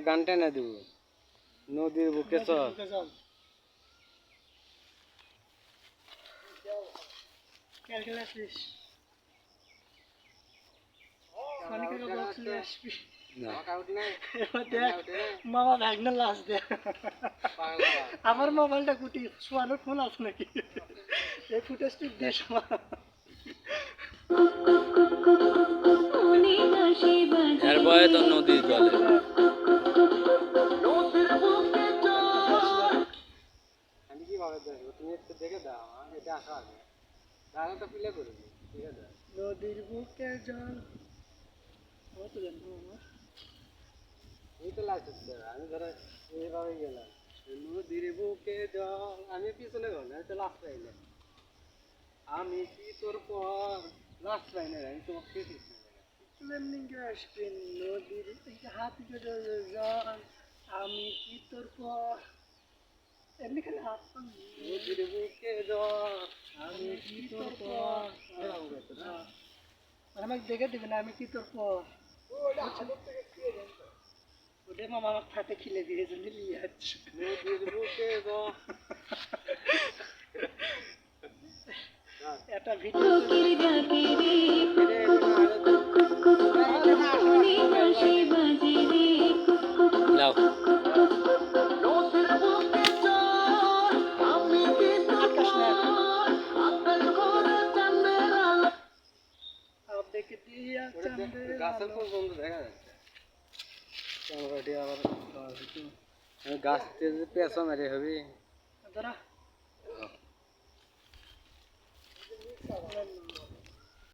গান টেনে দেব নদীর বুকে চল না আমার মোবাইলটা কুটি শোয়ানোর ফোন আছে নাকি এই ফুটেজটি দেশ তো নদীর জলে দাও আমি এটা আসা আগে তাহলে তো প্লে করবি ঠিক আছে নদীর বুকে জল ও তো জানব আমার এই তো লাগছে আমি ধরো এইভাবে গেলাম নদীর বুকে জল আমি পিছনে গেলাম আমি তো লাস্ট পাইলে আমি কি তোর পর লাস্ট পাইলে আমি তোমাকে পেয়েছি ফ্লেমিং আসবে নদীর হাত জল আমি কি তোর পর আমাকে দেখে দিবে না আমি কি তোর পর মামা আমার ফাটে খিলে নিয়ে নদীর বুকে জল একটা ভিডিও দিয়া চাঁদের গাছের। পর্যন্ত দেখা যাচ্ছে। ক্যামেরাটি আবার গাছ পেঁচা মেরে হবে দাঁড়া।